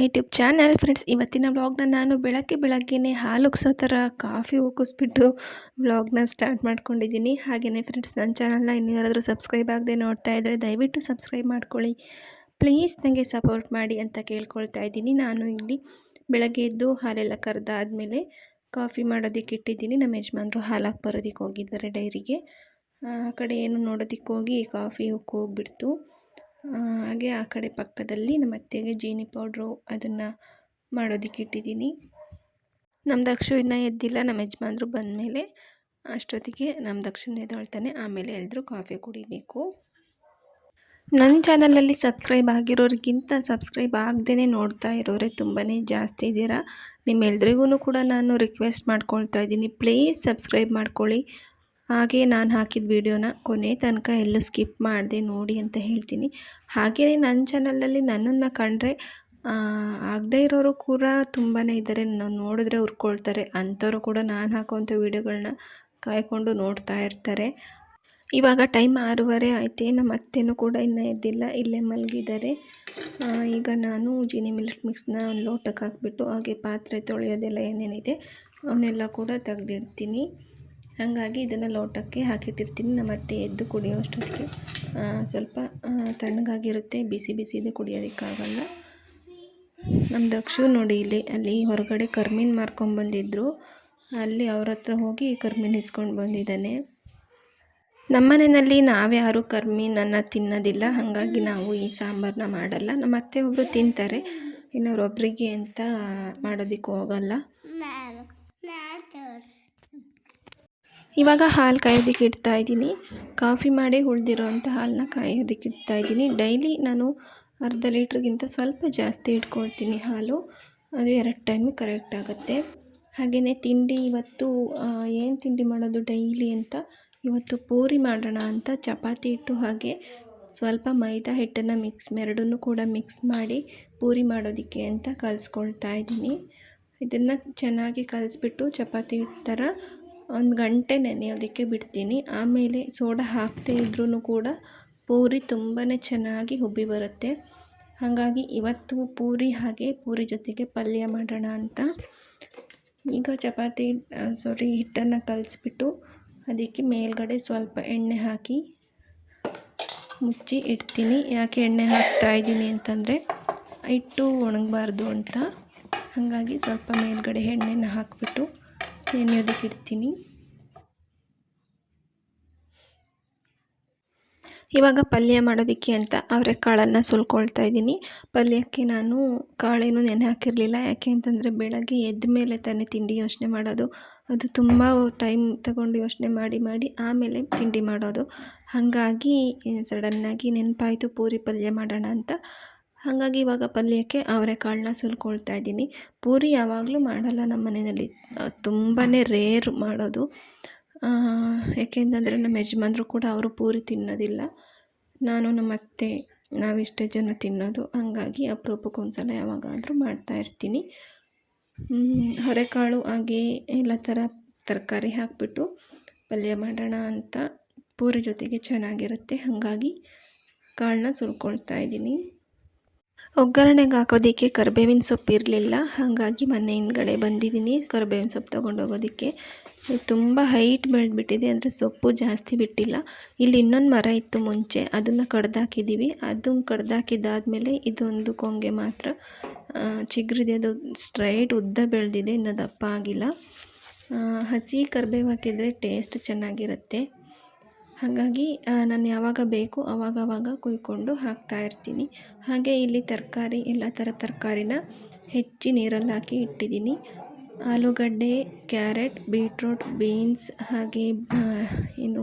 My YouTube channel friends, ಇವತ್ತಿನ ವ್ಲಾಗ್ನ ನಾನು ಬೆಳಗ್ಗೆ ಬೆಳಗ್ಗೆನೇ ಹಾಲು ಉಗ್ಸೋ ಥರ ಕಾಫಿ ಉಕ್ಕಿಸ್ಬಿಟ್ಟು ವ್ಲಾಗ್ನ ಸ್ಟಾರ್ಟ್ ಮಾಡ್ಕೊಂಡಿದ್ದೀನಿ. ಹಾಗೆಯೇ ಫ್ರೆಂಡ್ಸ್, ನನ್ನ ಚಾನಲ್ನ ಇನ್ನೇನಾದರೂ ಸಬ್ಸ್ಕ್ರೈಬ್ ಆಗದೆ ನೋಡ್ತಾ ಇದ್ದರೆ ದಯವಿಟ್ಟು ಸಬ್ಸ್ಕ್ರೈಬ್ ಮಾಡ್ಕೊಳ್ಳಿ. ಪ್ಲೀಸ್ ನನಗೆ ಸಪೋರ್ಟ್ ಮಾಡಿ ಅಂತ ಕೇಳ್ಕೊಳ್ತಾ ಇದ್ದೀನಿ. ನಾನು ಇಲ್ಲಿ ಬೆಳಗ್ಗೆ ಎದ್ದು ಹಾಲೆಲ್ಲ ಕರೆದಾದ್ಮೇಲೆ ಕಾಫಿ ಮಾಡೋದಕ್ಕೆ ಇಟ್ಟಿದ್ದೀನಿ. ನಮ್ಮ ಯಜಮಾನರು ಹಾಲಾಗಿ ಬರೋದಕ್ಕೆ ಹೋಗಿದ್ದಾರೆ ಡೈರಿಗೆ. ಆ ಕಡೆ ಏನು ನೋಡೋದಕ್ಕೆ ಹೋಗಿ ಕಾಫಿ ಉಕ್ಕಿ ಹೋಗ್ಬಿಡ್ತು ಹಾಗೆ ಆ ಕಡೆ ಪಕ್ಕದಲ್ಲಿ ನಮ್ಮ ಅತ್ತೆಗೆ ಜೀನಿ ಪೌಡ್ರು ಅದನ್ನು ಮಾಡೋದಕ್ಕೆ ಇಟ್ಟಿದ್ದೀನಿ. ನಮ್ಮ ದಕ್ಷು ಇನ್ನೂ ಎದ್ದಿಲ್ಲ, ನಮ್ಮ ಯಜಮಾನ್ರು ಬಂದಮೇಲೆ ಅಷ್ಟೊತ್ತಿಗೆ ನಮ್ಮ ದಕ್ಷಿಣ ಎದ್ದೊಳ್ತಾನೆ, ಆಮೇಲೆ ಎಲ್ಲರೂ ಕಾಫಿ ಕುಡಿಬೇಕು. ನನ್ನ ಚಾನಲಲ್ಲಿ ಸಬ್ಸ್ಕ್ರೈಬ್ ಆಗಿರೋರಿಗಿಂತ ಸಬ್ಸ್ಕ್ರೈಬ್ ಆಗದೇ ನೋಡ್ತಾ ಇರೋರೆ ತುಂಬಾ ಜಾಸ್ತಿ ಇದ್ದೀರಾ ನಿಮ್ಮೆಲ್ರಿಗೂ ಕೂಡ ನಾನು ರಿಕ್ವೆಸ್ಟ್ ಮಾಡ್ಕೊಳ್ತಾ ಇದ್ದೀನಿ, ಪ್ಲೀಸ್ ಸಬ್ಸ್ಕ್ರೈಬ್ ಮಾಡ್ಕೊಳ್ಳಿ. ಹಾಗೆ ನಾನು ಹಾಕಿದ ವಿಡಿಯೋನ ಕೊನೆ ತನಕ ಎಲ್ಲೂ ಸ್ಕಿಪ್ ಮಾಡಿದೆ ನೋಡಿ ಅಂತ ಹೇಳ್ತೀನಿ. ಹಾಗೆಯೇ ನನ್ನ ಚಾನಲಲ್ಲಿ ನನ್ನನ್ನು ಕಂಡ್ರೆ ಆಗದೇ ಇರೋರು ಕೂಡ ತುಂಬಾ ಇದ್ದಾರೆ ನಾವು ನೋಡಿದ್ರೆ ಹುರ್ಕೊಳ್ತಾರೆ ಅಂಥವ್ರು ಕೂಡ ನಾನು ಹಾಕೋವಂಥ ವೀಡಿಯೋಗಳನ್ನ ಕಾಯ್ಕೊಂಡು ನೋಡ್ತಾ ಇರ್ತಾರೆ. ಇವಾಗ ಟೈಮ್ ಆರೂವರೆ ಆಯ್ತು. ನಮ್ಮ ಅತ್ತೆನೂ ಕೂಡ ಇನ್ನೂ ಎದ್ದಿಲ್ಲ. ಇಲ್ಲೇ ಮಲಗಿದ್ದಾರೆ. ಈಗ ನಾನು ಜೀನಿ ಮಿಲ್ಕ್ ಮಿಕ್ಸ್ನ ಲೋಟಕ್ಕೆ ಹಾಕ್ಬಿಟ್ಟು ಹಾಗೆ ಪಾತ್ರೆ ತೊಳೆಯೋದೆಲ್ಲ ಏನೇನಿದೆ, ಅವನ್ನೆಲ್ಲ ಕೂಡ ತೆಗ್ದಿಡ್ತೀನಿ. ಹಾಗಾಗಿ ಇದನ್ನು ಲೋಟಕ್ಕೆ ಹಾಕಿಟ್ಟಿರ್ತೀನಿ. ನಮ್ಮ ಅತ್ತೆ ಎದ್ದು ಕುಡಿಯೋಷ್ಟೊತ್ತಿಗೆ ಸ್ವಲ್ಪ ತಣ್ಣಗಾಗಿರುತ್ತೆ. ಬಿಸಿ ಬಿಸಿದು ಕುಡಿಯೋದಕ್ಕಾಗಲ್ಲ. ನಮ್ಮ ದಕ್ಷು ನೋಡಿ ಇಲ್ಲಿ, ಅಲ್ಲಿ ಹೊರಗಡೆ ಕರ್ಮೀನ್ ಮಾರ್ಕೊಂಡ್ಬಂದಿದ್ರು ಅಲ್ಲಿ ಅವ್ರ ಹತ್ರ ಹೋಗಿ ಕರ್ಮೀನ್ ಇಸ್ಕೊಂಡು ಬಂದಿದ್ದಾನೆ. ನಮ್ಮನೆಯಲ್ಲಿ ನಾವ್ಯಾರು ಕರ್ಮೀನನ್ನು ತಿನ್ನೋದಿಲ್ಲ. ಹಾಗಾಗಿ ನಾವು ಈ ಸಾಂಬಾರನ್ನ ಮಾಡಲ್ಲ. ನಮ್ಮ ಅತ್ತೆ ಒಬ್ಬರು ತಿಂತಾರೆ. ಇನ್ನೊಬ್ರೊಬ್ಬರಿಗೆ ಅಂತ ಮಾಡೋದಕ್ಕೆ ಹೋಗಲ್ಲ. ಇವಾಗ ಹಾಲು ಕಾಯೋದಕ್ಕೆ ಇಡ್ತಾ ಇದ್ದೀನಿ. ಕಾಫಿ ಮಾಡಿ ಉಳಿದಿರೋವಂಥ ಹಾಲನ್ನ ಕಾಯೋದಕ್ಕೆ ಇಡ್ತಾ ಇದ್ದೀನಿ. ಡೈಲಿ ನಾನು ಅರ್ಧ ಲೀಟ್ರಿಗಿಂತ ಸ್ವಲ್ಪ ಜಾಸ್ತಿ ಇಟ್ಕೊಳ್ತೀನಿ ಹಾಲು. ಅದು ಎರಡು ಟೈಮಿಗೆ ಕರೆಕ್ಟ್ ಆಗುತ್ತೆ. ಹಾಗೆಯೇ ತಿಂಡಿ ಇವತ್ತು ಏನು ತಿಂಡಿ ಮಾಡೋದು ಡೈಲಿ ಅಂತ ಇವತ್ತು ಪೂರಿ ಮಾಡೋಣ ಅಂತ ಚಪಾತಿ ಹಿಟ್ಟು ಹಾಗೆ ಸ್ವಲ್ಪ ಮೈದಾ ಹಿಟ್ಟನ್ನು ಮಿಕ್ಸ್, ಎರಡನ್ನು ಕೂಡ ಮಿಕ್ಸ್ ಮಾಡಿ ಪೂರಿ ಮಾಡೋದಕ್ಕೆ ಅಂತ ಕಲಿಸ್ಕೊಳ್ತಾ ಇದ್ದೀನಿ. ಇದನ್ನು ಚೆನ್ನಾಗಿ ಕಲಿಸ್ಬಿಟ್ಟು ಚಪಾತಿ ಹಿಟ್ಟು ಥರ ಒಂದು ಗಂಟೆ ನೆನೆಯೋದಕ್ಕೆ ಬಿಡ್ತೀನಿ. ಆಮೇಲೆ ಸೋಡಾ ಹಾಕದೇ ಇದ್ರೂ ಕೂಡ ಪೂರಿ ತುಂಬಾ ಚೆನ್ನಾಗಿ ಉಬ್ಬಿ ಬರುತ್ತೆ. ಹಾಗಾಗಿ ಇವತ್ತು ಪೂರಿ ಹಾಗೆ ಪೂರಿ ಜೊತೆಗೆ ಪಲ್ಯ ಮಾಡೋಣ ಅಂತ. ಈಗ ಚಪಾತಿ ಸಾರಿ ಹಿಟ್ಟನ್ನು ಕಲಿಸ್ಬಿಟ್ಟು ಅದಕ್ಕೆ ಮೇಲ್ಗಡೆ ಸ್ವಲ್ಪ ಎಣ್ಣೆ ಹಾಕಿ ಮುಚ್ಚಿ ಇಡ್ತೀನಿ. ಯಾಕೆ ಎಣ್ಣೆ ಹಾಕ್ತಾ ಇದ್ದೀನಿ ಅಂತಂದರೆ ಹಿಟ್ಟು ಒಣಗಬಾರ್ದು ಅಂತ. ಹಾಗಾಗಿ ಸ್ವಲ್ಪ ಮೇಲ್ಗಡೆ ಎಣ್ಣೆನ ಹಾಕಿಬಿಟ್ಟು ನೆನೆಯೋದಕ್ಕೆ ಇಡ್ತೀನಿ. ಇವಾಗ ಪಲ್ಯ ಮಾಡೋದಕ್ಕೆ ಅಂತ ಅವರೆಕಾಳನ್ನು ಸುಲ್ಕೊಳ್ತಾ ಇದ್ದೀನಿ. ಪಲ್ಯಕ್ಕೆ ನಾನು ಕಾಳೇನು ನೆನೆ ಹಾಕಿರಲಿಲ್ಲ. ಯಾಕೆ ಅಂತಂದರೆ ಬೆಳಗ್ಗೆ ಎದ್ದ ಮೇಲೆ ತಾನೇ ತಿಂಡಿ ಯೋಚನೆ ಮಾಡೋದು. ಅದು ತುಂಬ ಟೈಮ್ ತಗೊಂಡು ಯೋಚನೆ ಮಾಡಿ ಮಾಡಿ ಆಮೇಲೆ ತಿಂಡಿ ಮಾಡೋದು. ಹಾಗಾಗಿ ಸಡನ್ನಾಗಿ ನೆನಪಾಯಿತು ಪೂರಿ ಪಲ್ಯ ಮಾಡೋಣ ಅಂತ. ಹಾಗಾಗಿ ಇವಾಗ ಪಲ್ಯಕ್ಕೆ ಅವರೆಕಾಳನ್ನ ಸುಲ್ಕೊಳ್ತಾ ಇದ್ದೀನಿ. ಪೂರಿ ಯಾವಾಗಲೂ ಮಾಡಲ್ಲ ನಮ್ಮ ಮನೆಯಲ್ಲಿ. ತುಂಬಾ ರೇರ್ ಮಾಡೋದು. ಯಾಕೆಂತಂದರೆ ನಮ್ಮ ಯಜಮಾನ್ರು ಕೂಡ ಅವರು ಪೂರಿ ತಿನ್ನೋದಿಲ್ಲ. ನಾನು ನಮ್ಮ ಅತ್ತೆ, ನಾವಿಷ್ಟೇ ಜನ ತಿನ್ನೋದು. ಹಾಗಾಗಿ ಅಪರೂಪಕ್ಕೆ ಒಂದು ಸಲ ಯಾವಾಗಾದರೂ ಮಾಡ್ತಾಯಿರ್ತೀನಿ ಅವರೆಕಾಳು ಹಾಗೆ ಎಲ್ಲ ಥರ ತರಕಾರಿ ಹಾಕಿಬಿಟ್ಟು ಪಲ್ಯ ಮಾಡೋಣ ಅಂತ ಪೂರಿ ಜೊತೆಗೆ ಚೆನ್ನಾಗಿರುತ್ತೆ. ಹಾಗಾಗಿ ಕಾಳನ್ನ ಸುಲ್ಕೊಳ್ತಾ ಇದ್ದೀನಿ. ಒಗ್ಗರಣೆಗೆ ಹಾಕೋದಕ್ಕೆ ಕರಿಬೇವಿನ ಸೊಪ್ಪು ಇರಲಿಲ್ಲ. ಹಾಗಾಗಿ ಮನೆ ಹಿಂದ್ಗಡೆ ಬಂದಿದ್ದೀನಿ. ಕರಿಬೇವಿನ ಸೊಪ್ಪು ತೊಗೊಂಡು ಹೋಗೋದಕ್ಕೆ. ತುಂಬ ಹೈಟ್ ಬೆಳೆದ್ಬಿಟ್ಟಿದೆ. ಅಂದರೆ ಸೊಪ್ಪು ಜಾಸ್ತಿ ಬಿಟ್ಟಿಲ್ಲ. ಇಲ್ಲಿ ಇನ್ನೊಂದು ಮರ ಇತ್ತು ಮುಂಚೆ. ಅದನ್ನು ಕಡ್ದಾಕಿದ್ದೀವಿ ಅದನ್ನು ಕಡ್ದಾಕಿದ್ದಾದಮೇಲೆ ಇದೊಂದು ಕೊಂಗೆ ಮಾತ್ರ. ಚಿಗುರಿದೆ. ಅದು ಸ್ಟ್ರೈಟ್ ಉದ್ದ ಬೆಳೆದಿದೆ. ಇನ್ನೂ ದಪ್ಪ ಆಗಿಲ್ಲ. ಹಸಿ ಕರಿಬೇವು ಹಾಕಿದರೆ ಟೇಸ್ಟ್ ಚೆನ್ನಾಗಿರುತ್ತೆ. ಹಾಗಾಗಿ ನಾನು ಯಾವಾಗ ಬೇಕು ಅವಾಗವಾಗ ಕುಯ್ಕೊಂಡು ಹಾಕ್ತಾ ಇರ್ತೀನಿ. ಹಾಗೆ ಇಲ್ಲಿ ತರಕಾರಿ, ಎಲ್ಲ ಥರ ತರಕಾರಿನ ಹೆಚ್ಚಿ ನೀರಲ್ಲಿ ಹಾಕಿ ಇಟ್ಟಿದ್ದೀನಿ. ಆಲೂಗಡ್ಡೆ, ಕ್ಯಾರೆಟ್, ಬೀಟ್ರೂಟ್, ಬೀನ್ಸ್, ಹಾಗೆ ಏನು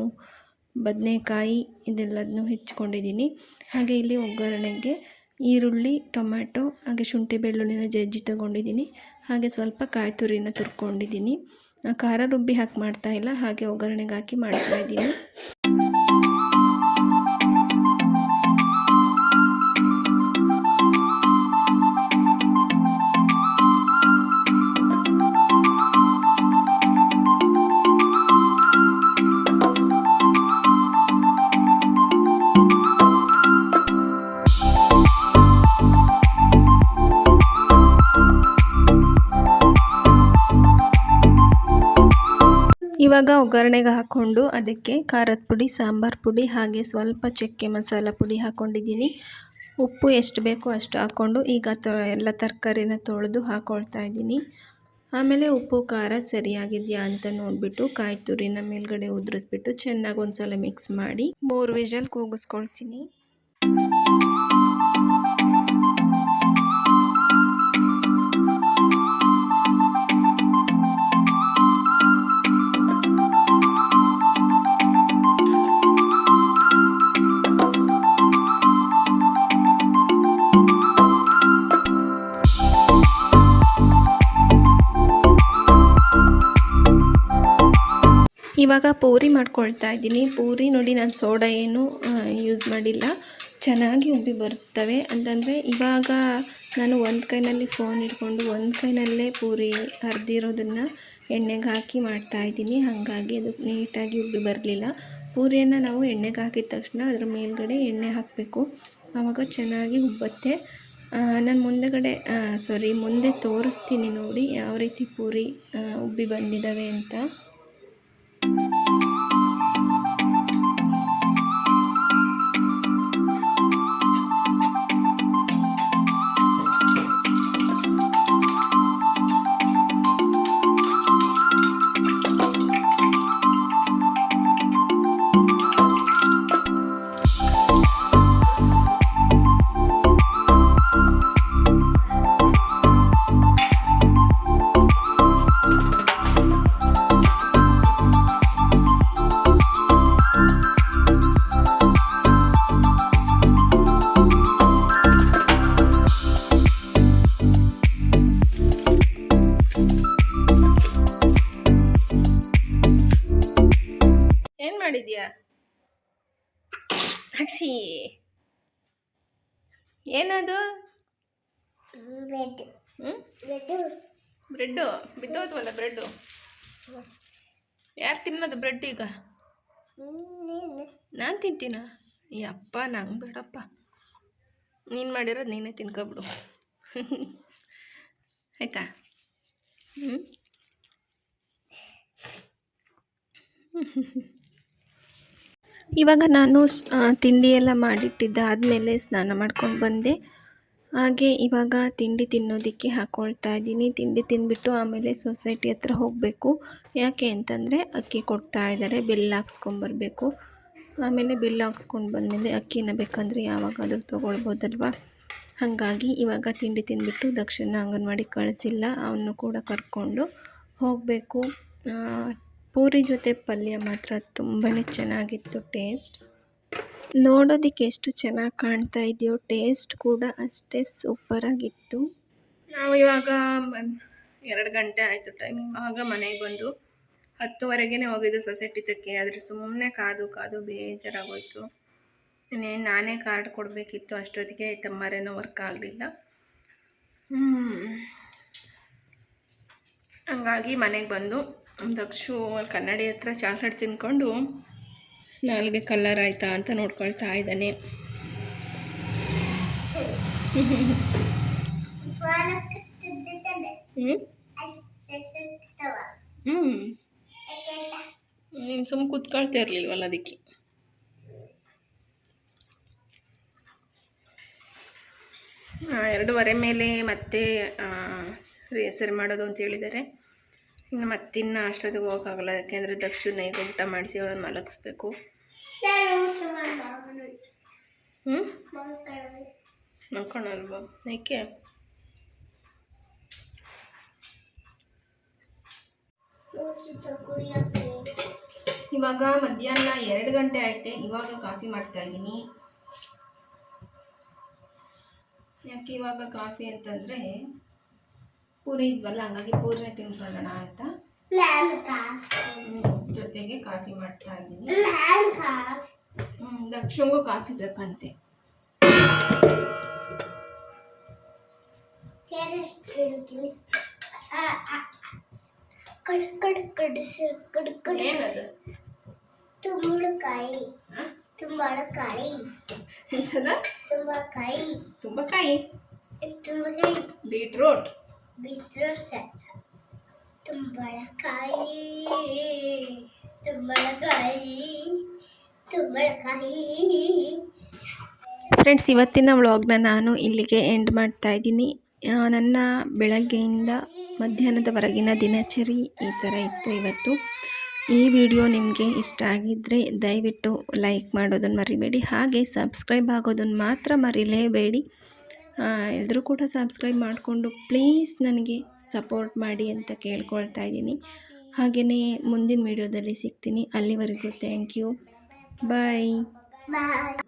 ಬದನೆಕಾಯಿ ಇದೆಲ್ಲದನ್ನು ಹೆಚ್ಚಿಕೊಂಡಿದ್ದೀನಿ. ಹಾಗೆ ಇಲ್ಲಿ ಒಗ್ಗರಣೆಗೆ ಈರುಳ್ಳಿ, ಟೊಮ್ಯಾಟೊ, ಹಾಗೆ ಶುಂಠಿ ಬೆಳ್ಳುಳ್ಳಿನ ಜಜ್ಜಿ ತಗೊಂಡಿದ್ದೀನಿ. ಹಾಗೆ ಸ್ವಲ್ಪ ಕಾಯಿ ತುರಿನ ತುರ್ಕೊಂಡಿದ್ದೀನಿ. ಖಾರ ರುಬ್ಬಿ ಹಾಕಿ ಮಾಡ್ತಾ ಇಲ್ಲ ಹಾಗೆ ಒಗ್ಗರಣೆಗೆ ಹಾಕಿ ಮಾಡ್ತಾ ಇವಾಗ ಒಗ್ಗರಣೆಗೆ ಹಾಕ್ಕೊಂಡು ಅದಕ್ಕೆ ಖಾರದ ಪುಡಿ, ಸಾಂಬಾರು ಪುಡಿ ಹಾಗೆ ಸ್ವಲ್ಪ ಚಕ್ಕೆ ಮಸಾಲ ಪುಡಿ ಹಾಕ್ಕೊಂಡಿದ್ದೀನಿ ಉಪ್ಪು ಎಷ್ಟು ಬೇಕೋ ಅಷ್ಟು ಹಾಕ್ಕೊಂಡು ಈಗ ತೊ, ಎಲ್ಲ ತರಕಾರಿನ ತೊಳೆದು ಹಾಕ್ಕೊಳ್ತಾ ಇದ್ದೀನಿ. ಆಮೇಲೆ ಉಪ್ಪು, ಖಾರ ಸರಿಯಾಗಿದೆಯಾ ಅಂತ ನೋಡಿಬಿಟ್ಟು ಕಾಯಿ ತುರಿನ ಮೇಲ್ಗಡೆ ಉದುರಿಸ್ಬಿಟ್ಟು ಚೆನ್ನಾಗಿ ಒಂದ್ಸಲ ಮಿಕ್ಸ್ ಮಾಡಿ. ಮೂರು ವಿಜಲ್ ಕೂಗಿಸ್ಕೊಳ್ತೀನಿ. ಇವಾಗ ಪೂರಿ ಮಾಡ್ಕೊಳ್ತಾ ಇದ್ದೀನಿ. ಪೂರಿ ನೋಡಿ ನಾನು ಸೋಡಾ ಏನು ಯೂಸ್ ಮಾಡಿಲ್ಲ. ಚೆನ್ನಾಗಿ ಉಬ್ಬಿ ಬರ್ತವೆ. ಅಂತಂದರೆ ಇವಾಗ ನಾನು ಒಂದು ಕೈನಲ್ಲಿ ಫೋನ್ ಇಟ್ಕೊಂಡು ಒಂದು ಕೈನಲ್ಲೇ ಪೂರಿ ಹರಿದಿರೋದನ್ನು ಎಣ್ಣೆಗೆ ಹಾಕಿ ಮಾಡ್ತಾ ಇದ್ದೀನಿ. ಹಾಗಾಗಿ ಅದು ನೀಟಾಗಿ ಉಬ್ಬಿ ಬರಲಿಲ್ಲ. ಪೂರಿಯನ್ನು ನಾವು ಎಣ್ಣೆಗೆ ಹಾಕಿದ ತಕ್ಷಣ ಅದ್ರ ಮೇಲ್ಗಡೆ ಎಣ್ಣೆ ಹಾಕಬೇಕು. ಆವಾಗ ಚೆನ್ನಾಗಿ ಉಬ್ಬತ್ತೆ. ನಾನು ಮುಂದೆಗಡೆ ಸಾರಿ ಮುಂದೆ ತೋರಿಸ್ತೀನಿ ನೋಡಿ ಯಾವ ರೀತಿ ಪೂರಿ ಉಬ್ಬಿ ಬಂದಿದ್ದಾವೆ ಅಂತ. ಏನು ಮಾಡಿದ್ಯಾ? ಅಕ್ಷಿ ಏನದು? ಬ್ರೆಡ್. ಹ್ಞೂ ಬ್ರೆಡ್. ಬ್ರೆಡ್ಡು? ಬಿದ್ದೋದ್ವಲ್ಲ ಬ್ರೆಡ್ಡು? ಯಾರು ತಿನ್ನೋದು ಬ್ರೆಡ್ ಈಗ? ನೀನು. ನಾನು ತಿಂತೀನ? ಈ ಅಪ್ಪ ನಂಗೆ ಬೇಡಪ್ಪ. ನೀನು ಮಾಡಿರೋದು ನೀನೇ ತಿನ್ಕೊಬಿಡು. ಆಯಿತಾ? ಹ್ಞೂ ಇವಾಗ ನಾನು ತಿಂಡಿ ಎಲ್ಲ ಮಾಡಿಟ್ಟಿದ್ದಾದಮೇಲೆ ಸ್ನಾನ ಮಾಡ್ಕೊಂಡು ಬಂದೆ. ಹಾಗೆ ಇವಾಗ ತಿಂಡಿ ತಿನ್ನೋದಕ್ಕೆ ಹಾಕ್ಕೊಳ್ತಾ ಇದ್ದೀನಿ. ತಿಂಡಿ ತಿಂದ್ಬಿಟ್ಟು ಆಮೇಲೆ ಸೊಸೈಟಿ ಹತ್ರ ಹೋಗಬೇಕು. ಯಾಕೆ ಅಂತಂದರೆ ಅಕ್ಕಿ ಕೊಡ್ತಾ ಇದ್ದಾರೆ ಬಿಲ್ ಹಾಕ್ಸ್ಕೊಂಬರ್ಬೇಕು ಆಮೇಲೆ ಬಿಲ್ ಹಾಕ್ಸ್ಕೊಂಡು ಬಂದಮೇಲೆ ಅಕ್ಕಿನ ಬೇಕಂದರೆ ಯಾವಾಗಾದರೂ ತೊಗೊಳ್ಬೋದಲ್ವಾ? ಹಾಗಾಗಿ ಇವಾಗ ತಿಂಡಿ ತಿಂದ್ಬಿಟ್ಟು ದಕ್ಷಿಣ ಅಂಗನವಾಡಿ ಕಳಿಸಿಲ್ಲ, ಅವನು ಕೂಡ ಕರ್ಕೊಂಡು ಹೋಗಬೇಕು. ಪೂರಿ ಜೊತೆ ಪಲ್ಯ ಮಾತ್ರ ತುಂಬಾ ಚೆನ್ನಾಗಿತ್ತು ಟೇಸ್ಟ್. ನೋಡೋದಕ್ಕೆ ಎಷ್ಟು ಚೆನ್ನಾಗಿ ಕಾಣ್ತಾ ಇದೆಯೋ ಟೇಸ್ಟ್ ಕೂಡ ಅಷ್ಟೇ ಸೂಪರಾಗಿತ್ತು ನಾವು ಇವಾಗ ಎರಡು ಗಂಟೆ ಆಯಿತು ಟೈಮ್ ಇವಾಗ ಮನೆಗೆ ಬಂದು ಹತ್ತುವರೆಗೇ ಹೋಗಿದ್ದು ಸೊಸೈಟಿ ತಕ್ಕೆ ಆದರೆ ಸುಮ್ಮನೆ ಕಾದು ಕಾದು ಬೇಜಾರಾಗೋಯಿತು. ಇನ್ನೇನು ನಾನೇ ಕಾರ್ಡ್ ಕೊಡಬೇಕಿತ್ತು, ಅಷ್ಟೊತ್ತಿಗೆ ತಮ್ಮರೇನೋ ವರ್ಕ್ ಆಗಲಿಲ್ಲ. ಹಂಗಾಗಿ ಮನೆಗೆ ಬಂದು ದಕ್ಷು ಅಲ್ಲಿ ಕನ್ನಡಿ ಹತ್ರ ಚಾಕ್ಲೇಟ್ ತಿನ್ಕೊಂಡು ನಾಲ್ಗೆ ಕಲರ್ ಆಯ್ತಾ ಅಂತ ನೋಡ್ಕೊಳ್ತಾ ಇದ್ದಾನೆ. ಹ್ಞೂ ಸುಮ್ಮ ಕೂತ್ಕೊಳ್ತಾ ಇರಲಿಲ್ವಲ್ಲ ಅದಕ್ಕೆ. ಎರಡೂವರೆ ಮೇಲೆ ಮತ್ತೆ ರಿಹರ್ಸಲ್ ಮಾಡೋದು ಅಂತ ಹೇಳಿದ್ದಾರೆ. ಇನ್ನು ಮತ್ತಿನ್ನು ಅಷ್ಟೊತ್ತಿಗೆ ಹೋಗೋಕ್ಕಾಗಲ್ಲ. ಯಾಕೆಂದರೆ ದಕ್ಷಿಣ ನೈಗೆ ಊಟ ಮಾಡಿಸಿ ಅವಳನ್ನು ಮಲಗಿಸ್ಬೇಕು. ಹ್ಞೂ ಮಲ್ಕೊಳಲ್ವಾ ಏಕೆ ಇವಾಗ ಮಧ್ಯಾಹ್ನ ಎರಡು ಗಂಟೆ ಆಯ್ತೆ. ಇವಾಗ ಕಾಫಿ ಮಾಡ್ತಾ ಇದ್ದೀನಿ. ಯಾಕೆ ಇವಾಗ ಕಾಫಿ ಅಂತಂದರೆ ಪೂರಿ ಇದ್ವಲ್ಲ ಹಂಗಾಗಿ ಪೂರಿನೇ ತಿನ್ಕೊಳ್ಳೋಣ ಅಂತ ನಾನು ಕಾಫಿ. ಹ್ಮ್, ಜೊತೆಗೆ ಕಾಫಿ ಮಾಡ್ತಾ ಇದ್ದೀನಿ. ನಾನು ಕಾಫಿ. ಹ್ಮ್, ದಕ್ಷಿಣಗೂ ಕಾಫಿ ಬೇಕಂತೆ. ಕ್ಯಾರೆಟ್ ತಿಂತೀನಿ ಆ, ಆ, ಕಡ್ ಕಡ್ ಕಡಿಸಿ ಕಡ್ ಕಡ್. ಏನದು? ತುಂಬಳಕಾಯಿ. ಹ? ತುಂಬಳಕಾಯಿ. ಎಂಥದ ತುಂಬಕಾಯಿ. ತುಂಬಕಾಯಿ. ತುಂಬಕಾಯಿ. ಬೀಟ್ರೂಟ್. ಬೀಟ್ರೋಟ್ ತುಂಬಳಕಾಯಿ ತುಂಬಳಕಾಯಿ ತುಂಬಳಕಾಯಿ ಫ್ರೆಂಡ್ಸ್ ಇವತ್ತಿನ ವ್ಲಾಗ್ನ ನಾನು ಇಲ್ಲಿಗೆ ಎಂಡ್ ಮಾಡ್ತಾ ಇದ್ದೀನಿ. ನನ್ನ ಬೆಳಗ್ಗೆಯಿಂದ ಮಧ್ಯಾಹ್ನದವರೆಗಿನ ದಿನಚರಿ ಈ ಥರ ಇತ್ತು ಇವತ್ತು. ಈ ವಿಡಿಯೋ ನಿಮಗೆ ಇಷ್ಟ ಆಗಿದ್ದರೆ ದಯವಿಟ್ಟು ಲೈಕ್ ಮಾಡೋದನ್ನು ಮರಿಬೇಡಿ. ಹಾಗೆ ಸಬ್ಸ್ಕ್ರೈಬ್ ಆಗೋದನ್ನು ಮಾತ್ರ ಮರಿಲೇಬೇಡಿ. ಎಲ್ಲರೂ ಕೂಡ ಸಬ್ಸ್ಕ್ರೈಬ್ ಮಾಡಿಕೊಂಡು ಪ್ಲೀಸ್ ನನಗೆ ಸಪೋರ್ಟ್ ಮಾಡಿ ಅಂತ ಕೇಳ್ಕೊಳ್ತಾ ಇದ್ದೀನಿ. ಹಾಗೆಯೇ ಮುಂದಿನ ವೀಡಿಯೋದಲ್ಲಿ ಸಿಗ್ತೀನಿ. ಅಲ್ಲಿವರೆಗೂ ಥ್ಯಾಂಕ್ ಯು ಬಾಯ್ ಬಾಯ್